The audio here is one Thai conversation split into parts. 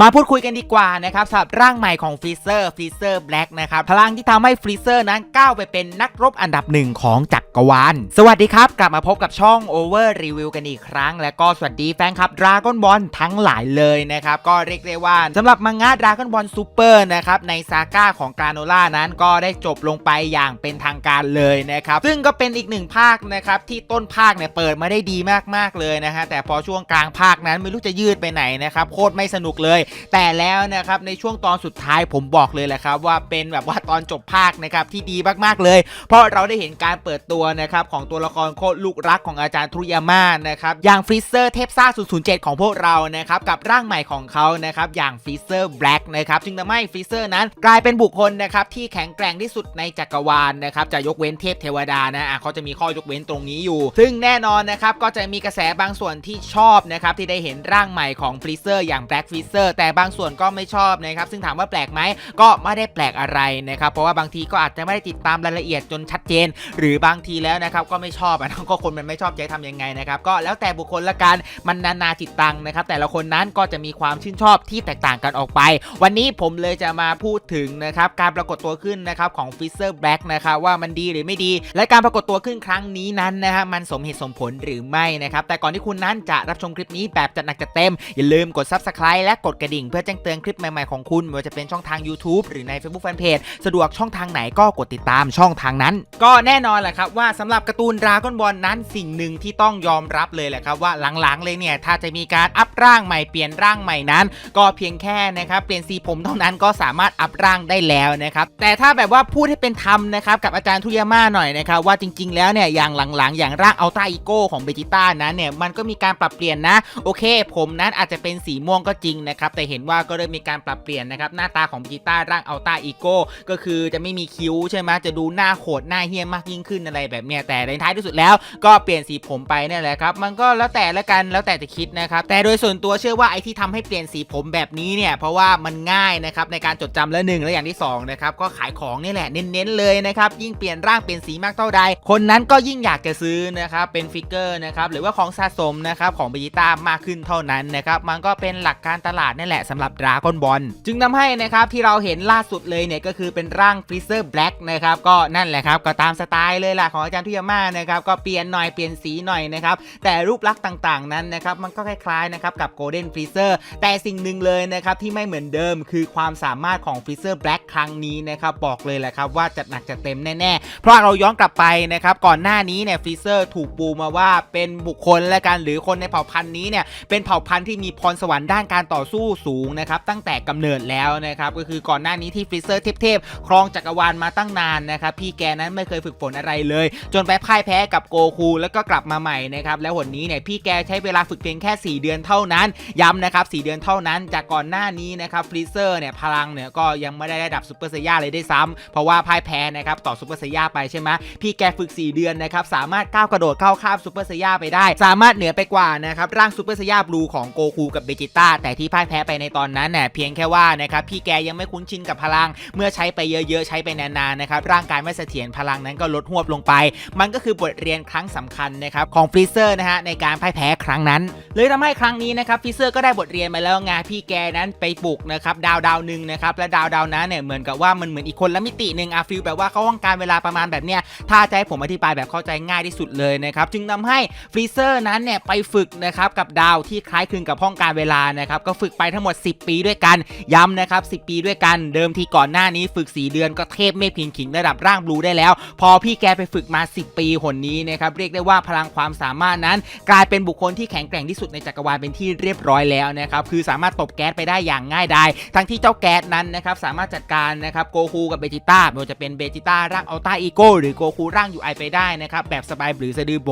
มาพูดคุยกันดีกว่านะครับสำหรับร่างใหม่ของฟรีเซอร์ฟรีเซอร์แบล็กนะครับพลังที่ทำให้ฟรีเซอร์นั้นก้าวไปเป็นนักรบอันดับหนึ่งของจักรวาลสวัสดีครับ กลับมาพบกับช่อง Over Review กันอีกครั้ง และก็สวัสดีแฟนคลับดราก้อนบอลทั้งหลายเลยนะครับ ก็เรียกได้ว่าสำหรับมังงะดราก้อนบอลซูเปอร์นะครับในซาก้าของกาโนล่านั้นก็ได้จบลงไปอย่างเป็นทางการเลยนะครับซึ่งก็เป็นอีกหนึ่งภาคนะครับที่ต้นภาคเนี่ยเปิดมาได้ดีมากๆเลยนะฮะแต่พอช่วงกลางภาคนั้นไม่รู้จะยืดไปไหนนะครับโคตรไม่สนุกเลยแต่แล้วนะครับในช่วงตอนสุดท้ายผมบอกเลยแหละครับว่าเป็นแบบว่าตอนจบภาคนะครับที่ดีมากๆเลย เพราะเราได้เห็นการเปิดตัวนะครับของตัวละครโคตรลูกรักของอาจารย์ทุริยาม่านะครับอย่างฟรีเซอร์เทพซ่า007 ของพวกเรานะครับกับร่างใหม่ของเขานะครับอย่างฟรีเซอร์แบล็กนะครับจึงทำให้ฟรีเซอร์นั้นกลายเป็นบุคคลนะครับที่แข็งแกร่งที่สุดในจักรวาลนะครับจะยกเว้นเทพเทวดานะะเขาจะมีข้อยกเว้นตรงนี้อยู่ ซึ่งแน่นอนนะครับก็จะมีกระแสบางส่วนที่ชอบนะครับที่ได้เห็นร่างใหม่ของฟรีเซอร์อย่างแบล็กฟรีเซอร์แต่บางส่วนก็ไม่ชอบนะครับซึ่งถามว่าแปลกไหมก็ไม่ได้แปลกอะไรนะครับเพราะว่าบางทีก็อาจจะไม่ได้ติดตามรายละเอียดจนชัดเจน หรือบางทีแล้วนะครับก็ไม่ชอบอะก็คนมันไม่ชอบจะทำยังไงนะครับก็แล้วแต่บุคคลละกันมันนานาจิตตังนะครับแต่ละคนนั้นก็จะมีความชื่นชอบที่แตกต่างกันออกไป วันนี้ผมเลยจะมาพูดถึงนะครับการปรากฏตัวขึ้นนะครับของฟิเซอร์แบล็กนะครับว่ามันดีหรือไม่ดี และการปรากฏตัวขึ้นครั้งนี้นั้นนะฮะมันสมเหตุสมผลหรือไม่นะครับแต่ก่อนที่คุณนั้นจะรับชมคลิปนี้แบบจัดหนักจัดเต็มอย่าลืมกด Subscribe และกดระดิ่งเพื่อแจ้งเตือนคลิปใหม่ๆของคุณไม่ว่าจะเป็นช่องทาง YouTube หรือใน Facebook Fanpage สะดวกช่องทางไหนก็กดติดตามช่องทางนั้น ก็แน่นอนแหละครับว่าสำหรับการ์ตูนดราก้อนบอลนั้นสิ่งหนึ่งที่ต้องยอมรับเลยแหละครับว่าหลังๆเลยเนี่ยถ้าจะมีการอัพร่างใหม่เปลี่ยนร่างใหม่นั้น ก็เพียงแค่นะครับเปลี่ยนสีผมเท่านั้นก็สามารถอัพร่างได้แล้วนะครับแต่ถ้าแบบว่าพูดให้เป็นธรรมนะครับกับอาจารย์ทุยาม่าหน่อยนะครับว่าจริง ๆ แล้วเนี่ยอย่างหลังๆ อย่างร่างอัลต้าอีโก้ของเบจิต้านั้นเนี่ยมันก็มีการปรับเปลี่ยนนะ โอเค ผมนั้นอาจจะเป็นสีม่วงก็จริงนะครับแต่เห็นว่าก็เริ่มมีการปรับเปลี่ยนนะครับหน้าตาของเบจิต้าร่างอัลต้าอีโก้ก็คือจะไม่มีคิ้วใช่ไหมจะดูหน้าโหดหน้าเฮี้ยมากยิ่งขึ้นอะไรแบบเนี้ยแต่ในท้ายที่สุดแล้วก็เปลี่ยนสีผมไปนี่แหละครับมันก็แล้วแต่ละกันแล้วแต่จะคิดนะครับแต่โดยส่วนตัวเชื่อว่าไอ้ที่ทำให้เปลี่ยนสีผมแบบนี้เนี่ยเพราะว่ามันง่ายนะครับในการจดจำและหนึ่งและอย่างที่สองนะครับก็ขายของนี่แหละเน้นๆเลยนะครับยิ่งเปลี่ยนร่างเปลี่ยนสีมากเท่าใด คนนั้นก็ยิ่งอยากจะซื้อนะครับเป็นฟิกเกอร์นะครับหรือว่าของสะสมนะครับของบจิต้ามากขึ้นเท่านั้นนะครับมันก็เป็นหลักการตลาดนแหละสำหรับดราก้อนบอลจึงทำให้นะครับที่เราเห็นล่าสุดเลยเนี่ยก็คือเป็นร่างฟรีเซอร์แบล็กนะครับก็นั่นแหละครับก็ตามสไตล์เลยล่ะของอาจารย์ทุยาม่านะครับก็เปลี่ยนหน่อยเปลี่ยนสีหน่อยนะครับแต่รูปลักษณ์ต่างๆนั้นนะครับมันก็คล้ายๆนะครับกับโกลเด้นฟรีเซอร์แต่สิ่งหนึ่งเลยนะครับที่ไม่เหมือนเดิมคือความสามารถของฟรีเซอร์แบล็กครั้งนี้นะครับบอกเลยแหละครับว่าจัดหนักจัดเต็มแน่ๆ เพราะเราย้อนกลับไปนะครับก่อนหน้านี้เนี่ยฟรีเซอร์ถูกปูมาว่าเป็นบุคคลและกันหรือคนในเผ่าพันธุ์นี้เนี่ยเป็นเผ่าพันธุ์ที่มีพรสวรรค์ด้านการต่อสู้สูงนะครับตั้งแต่กำเนิดแล้วนะครับก็คือก่อนหน้านี้ที่ฟรีเซอร์เทพๆครองจักรวาลมาตั้งนานนะครับพี่แกนั้นไม่เคยฝึกฝนอะไรเลย จนไปพ่ายแพ้กับโกคูแล้วก็กลับมาใหม่นะครับแล้วหนนี้เนี่ยพี่แกใช้เวลาฝึกเพียงแค่ 4 เดือนเท่านั้นย้ำนะครับ4เดือนเท่านั้น จากก่อนหน้านี้นะครับฟรีเซอร์เนี่ยพลังเนี่ยก็ยังไม่ได้ระดับซูเปอร์ไซย่าเลยได้ซ้ำเพราะว่าพ่ายแพ้นะครับต่อซูเปอร์ไซย่าไปใช่ไหมพี่แกฝึก 4 เดือนนะครับสามารถก้าวกระโดดเข้าข้ามซูเปอร์ไซย่าไปได้ สามารถเหนือไปกว่านะครับร่างซูเปอร์ไซย่าบลูของโกคูกับเบจิต้าแต่ที่พ่ายแพ้ไปในตอนนั้นเนี่ยเพียงแค่ว่านะครับพี่แกยังไม่คุ้นชินกับพลัง เมื่อใช้ไปเยอะๆ ใช้ไปนานๆนะครับร่างกายไม่เสถียรพลังนั้นก็ลดหวบลงไป มันก็คือบทเรียนครั้งสำคัญนะครับของฟรีเซอร์นะฮะในการพ่ายแพ้ครั้งนั้น เลยทำให้ครั้งนี้นะครับฟรีเซอร์ก็ได้บทเรียนมาแล้วไงพี่แกนั้นไปปลุกนะครับดาวดาวหนึ่งนะครับและดาวดาวนั้นเนี่ยเหมือนกับว่ามันเหมือนอีกคนละมิติหนึ่งอะฟิลแบบว่าเขาต้องการเวลาประมาณแบบเนี้ยถ้าจะให้ผมอธิบายแบบเข้าใจง่ายที่สุดเลยนะครับจึงทำให้ฟรีเซอร์นั้นเนี่ยไปฝึกนะครับกับดาวที่คล้ายคลึงกับห้องการเวลานะครับก็ฝึกไปทั้งหมด 10 ปีด้วยกันย้ำนะครับ 10 ปีด้วยกันเดิมทีก่อนหน้านี้ฝึก 4 เดือนก็เทพเมฆพิงขิงระดับร่างบลูได้แล้ว พอพี่แกไปฝึกมา 10 ปีหนนี้นะครับเรียกได้ว่าพลังความสามารถนั้น กลายเป็นบุคคลที่แข็งแกร่งที่สุดในจักรวาลเป็นที่เรียบร้อยแล้วนะครับคือสามารถตบแก๊สไปได้อย่างง่ายดายทั้งที่เจ้าแก๊สนั้นนะครับสามารถจัดการนะครับโกคูกับเบจิต้าไม่ว่าจะเป็นเบจิต้าร่างอัลต้าอีโก้หรือโกคูร่างยูไอไปได้นะครับแบบสบายหรือสะดือโบ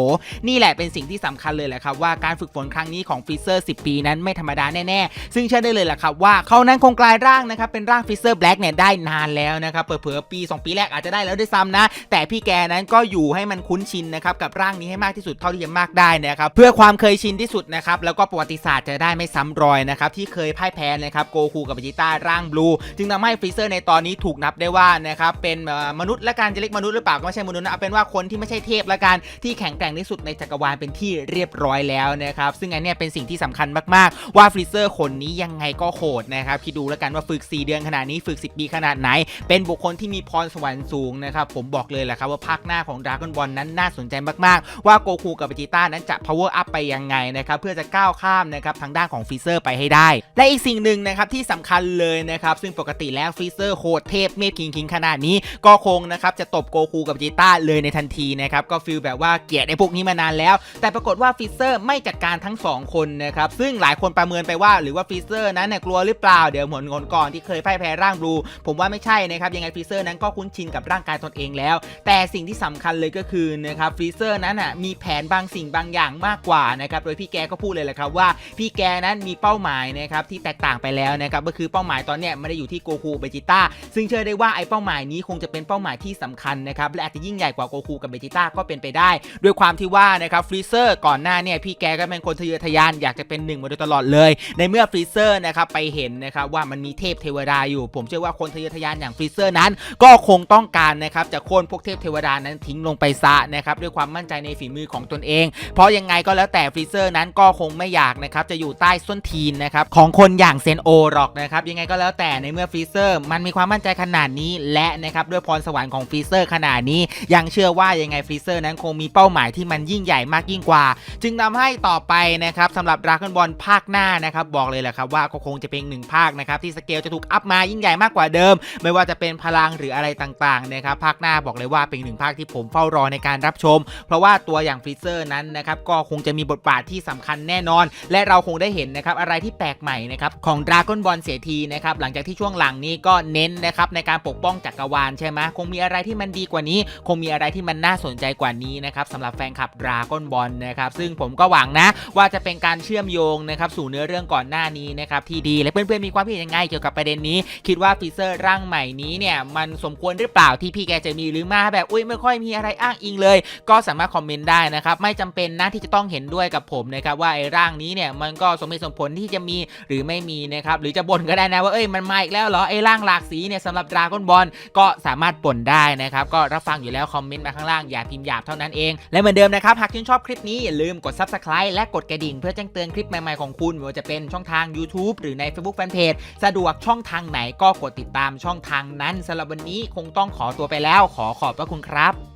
นี่แหละเป็นสิ่งที่สำคัญเลยแหละครับว่าการฝึกฝนครั้งนี้ของฟิเซอร์ 10 ปีนั้นไม่ธรรมดาแน่ๆซึ่งเชื่อได้เลยแหละครับว่าเขานั้นคงกลายร่างนะครับเป็นร่างฟิเซอร์แบล็กเนี่ยได้นานแล้วนะครับเผื่อๆปี 2 ปีแรกอาจจะได้แล้วด้วยซ้ำนะ แต่พี่แกนั้นก็อยู่ให้มันคุ้นชินนะครับกับร่างนี้ให้มากที่สุดเท่าที่จะมากได้นะครับเพื่อความเคยชินที่สุดนะครับแล้วก็ประวัติศาสตร์จะได้ไม่ซ้ำรอยนะครับที่เคยพ่ายแพ้นะครับโกคูกับเบจิต้าร่างบลูจึงทำให้ฟรีเซอร์ในตอนนี้ถูกนับได้ว่านะครับเป็นมนุษย์และการจะเรียกมนุษย์หรือเปล่าก็ไม่ใช่มนุษย์นะเอาเป็นว่าคนที่ไม่ใช่เทพละกันที่แข็งแกร่งที่สุดในจักรวาลเป็นที่เรียบร้อยแล้วนะครับซึ่งอันนี้เป็นสิ่งที่สำคัญมากๆว่าฟรีเซอร์คนนี้นี้ยังไงก็โหดนะครับคิดดูแล้วกันว่าฝึก 4 เดือนขนาดนี้ฝึก 10 ปีขนาดไหน เป็นบุคคลที่มีพรสวรรค์สูงนะครับผมบอกเลยแหละครับว่าภาคหน้าของ Dragon Ball นั้นน่าสนใจมากๆ ว่าโกคูกับเบจิต้านั้นจะ power up ไปยังไงนะครับเพื่อจะก้าวข้ามนะครับทางด้านของฟรีเซอร์ไปให้ได้ และอีกสิ่งหนึ่งนะครับที่สำคัญเลยนะครับซึ่งปกติแล้วฟรีเซอร์โหดเทพเมฆคิงคิงขนาดนี้ก็คงนะครับจะตบโกคูกับเบจิต้าเลยในทันทีนะครับก็ฟีลแบบว่าเกลียดไอ้พวกนี้มานานแล้ว แต่ปรากฏว่าฟรีเซอร์ไม่จัดการทั้งสองคนนะครับซึ่งหลายคนประเมินไปว่าหรือว่าฟรีเซอร์นั้นเนี่ยกลัวหรือเปล่าเดี๋ยวเหมือนงนก่อนที่เคยพ่ายแพ้ร่างบลูผมว่าไม่ใช่นะครับยังไงฟรีเซอร์นั้นก็คุ้นชินกับร่างกายตนเองแล้ว แต่สิ่งที่สำคัญเลยก็คือนะครับฟรีเซอร์นั้นอะมีแผนบางสิ่งบางอย่างมากกว่านะครับโดยพี่แกก็พูดเลยแหละครับว่าพี่แกนั้นมีเป้าหมายนะครับที่แตกต่างไปแล้วนะครับก็คือเป้าหมายตอนเนี้ยไม่ได้อยู่ที่โกคูเบจิต้าซึ่งเชื่อได้ว่าไอ้เป้าหมายนี้คงจะเป็นเป้าหมายที่สำคัญนะครับและอาจจะยิ่งใหญ่กว่าโกคูกับเบจิต้าก็เป็นไปได้ ด้วยความที่ว่านะครับฟรีเซอร์ก่อนหน้าเนี่ยพี่แกก็เป็นคนทะเยอทะยานอยากจะเป็นหนึ่งมาโดยตลอดเลยในเมื่อฟรีเซอร์นะครับไปเห็นนะครับว่ามันมีเทพเทวดาอยู่ ผมเชื่อว่าคนทะเยอทะยานอย่างฟรีเซอร์นั้น ก็คงต้องการนะครับจะโค่นพวกเทพเทวดานั้นทิ้งลงไปซะนะครับด้วยความมั่นใจในฝีมือของตนเอง เพราะยังไงก็แล้วแต่ฟรีเซอร์นั้นก็คงไม่อยากนะครับจะอยู่ใต้ส้นทีนนะครับของคนอย่างเซนโอหรอกนะครับยังไงก็แล้วแต่ในเมื่อฟรีเซอร์มันมีความมั่นใจขนาดนี้และนะครับด้วยพรสวรรค์ของฟรีเซอร์ขนาดนี้ ยังเชื่อว่ายังไงฟรีเซอร์นั้นคงมีเป้าหมายที่มันยิ่งใหญ่มากยิ่งกว่า จึงทำให้ต่อไปนะครับสำหรับดราก้อนบอลภาคหน้านะครับบอกเลยแหละครับว่าก็คงจะเป็นหนึ่งภาคนะครับที่สเกลจะถูกอัพมายิ่งใหญ่มากกว่าเดิม ไม่ว่าจะเป็นพลังหรืออะไรต่างๆนะครับภาคหน้าบอกเลยว่าเป็นหนึ่งภาคที่ผมเฝ้ารอในการรับชม เพราะว่าตัวอย่างฟรีเซอร์นั้นนะครับก็คงจะมีบทบาทที่สำคัญแน่นอน และเราคงได้เห็นนะครับอะไรที่แปลกใหม่นะครับของดราก้อนบอลเสียทีนะครับหลังจากที่ช่วงหลังนี้ก็เน้นนะครับในการปกป้องจักรวาลใช่ไหมคงมีอะไรที่มันดีกว่านี้ คงมีอะไรที่มันน่าสนใจกว่านี้นะครับสำหรับแฟนคลับดราก้อนบอลนะครับซึ่งผมก็หวังนะว่าจะเป็นการเชื่อมโยงนะครับสู่เนื้อเรื่องก่อนหน้านี้นะครับที่ดีและเพื่อนๆมีความคิดยังไงเกี่ยวกับประเด็นนี้ คิดว่าฟีเซอร์ร่างใหม่นี้เนี่ยมันสมควรหรือเปล่าที่พี่แกจะมีหรือมาแบบอุ้ยไม่ค่อยมีอะไรอ้างอิงเลย ก็สามารถคอมเมนต์ได้นะครับไม่จำเป็นนะที่จะต้องเห็นด้วยกับผมนะครับว่าไอ้ร่างนี้เนี่ยมันก็สมเหตุสมผลที่จะมีหรือไม่มีนะครับหรือจะบ่นก็ได้นะว่าเอ้ยมันมาอีกแล้วเหรอไอ้ร่างหลากสีเนี่ยสำหรับดราก้อนบอลก็สามารถบ่นได้นะครับก็รับฟังอยู่แล้วคอมเมนต์มาข้างล่างอย่าพิมพ์หยาบเท่านั้นเองและเหมือนเดิมนะครับหากชื่นชอบคลิปนี้อย่าลืมกด subscribe และกดกระดิ่งเพื่อแจ้งเตือนคลิปใหม่ๆของคุณไม่ว่าจะเป็นช่องทาง YouTube หรือใน Facebook Fanpage สะดวกช่องทางไหนก็กดติดตามช่องทางนั้นสำหรับวันนี้คงต้องขอตัวไปแล้ว ขอขอบพระคุณครับ